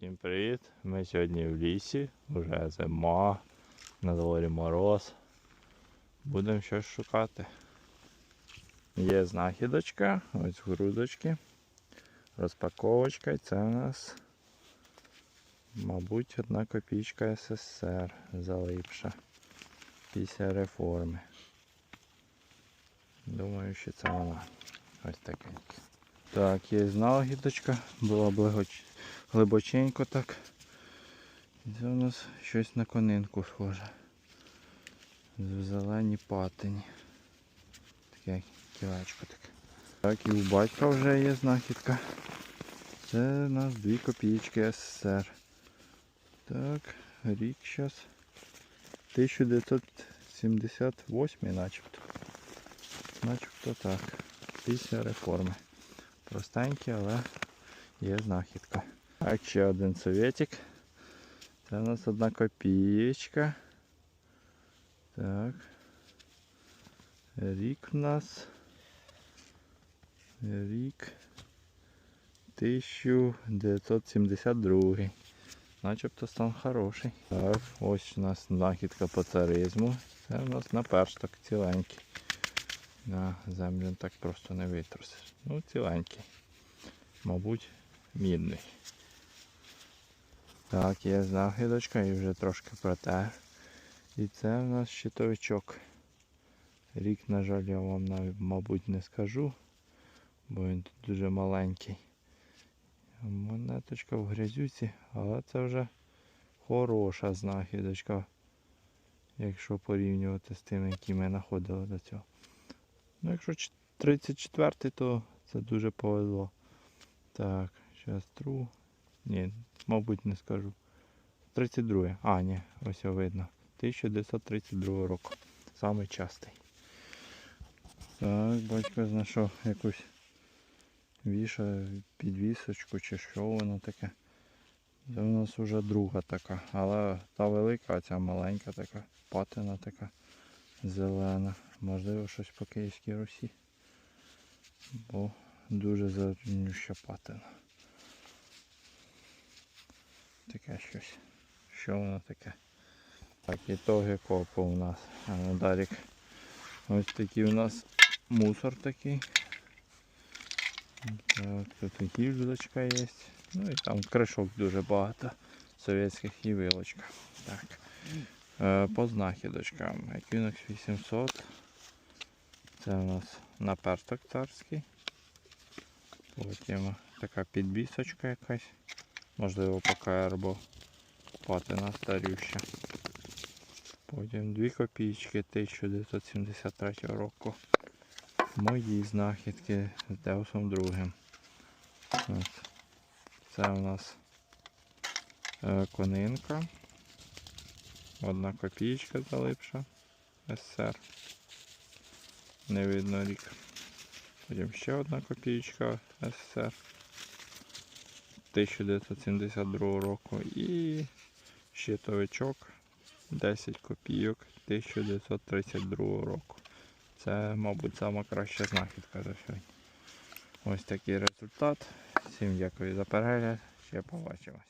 Всім привіт! Ми сьогодні в лісі, вже зима, на дворі мороз. Будемо щось шукати. Є знахідочка, ось грудочки. Розпаковочка, це у нас, мабуть, одна копійка СССР залипша після реформи. Думаю, що це вона. Ось такенька. Так, є знахідочка, була благоч... глибоченько так. І Це у нас щось на конинку схоже. В зеленій патині. Таке кілечко таке. Так, і у батька вже є знахідка. Це у нас 2 копійки СССР. Так, рік зараз. 1978 начебто. Начебто так. Після реформи. Простенькі, але є знахідка. Так, ще один совєтик. Це у нас одна копієчка. Так. Рік у нас. Рік 1972. Начебто стан хороший. Так, ось у нас знахідка по царизму. Це у нас наперсток ціленький. На землю так просто не витрусиш. Ну, ціленький. Мабуть, мідний. Так, є знахідочка і вже трошки протер. І це у нас щитовичок. Рік, на жаль, я вам навіть, мабуть, не скажу, бо він тут дуже маленький. Монеточка в грязюці, але це вже хороша знахідочка, якщо порівнювати з тими, які ми знаходили до цього. Ну, якщо 34-й, то це дуже повезло. Так, зараз тру. Ні, мабуть не скажу. 32. А, ні, ось видно. 1932 року. Самий частий. Так, батько знайшов якусь віша, підвісочку чи що воно таке. Це у нас вже друга така, але та велика, а ця маленька така, патина така зелена. Можливо, щось по Київській Русі. Бо дуже зеленюща патина. Таке щось. Що воно таке? Так, ітоги копу у нас. А ну, Дарік. Ось такий у нас мусор такий. Так, тут і гільзочка є. Ну і там кришок дуже багато. Совєтських і вилочка. Так. Е, По знахідочкам. Equinox 800. Це у нас наперсток царський. Потім така підбісочка якась. Можливо ПКР, бо патина старюща. Потім 2 копійки 1973 року. Мої знахідки з Деусом другим. Це у нас е, конинка. Одна копійка залипша СССР. Не видно рік. Потім ще одна копійка СССР 1972 року і щитовичок 10 копійок 1932 року. Це, мабуть, сама краща знахідка за сьогодні. Ось такий результат. Всім дякую за перегляд. Ще побачимось.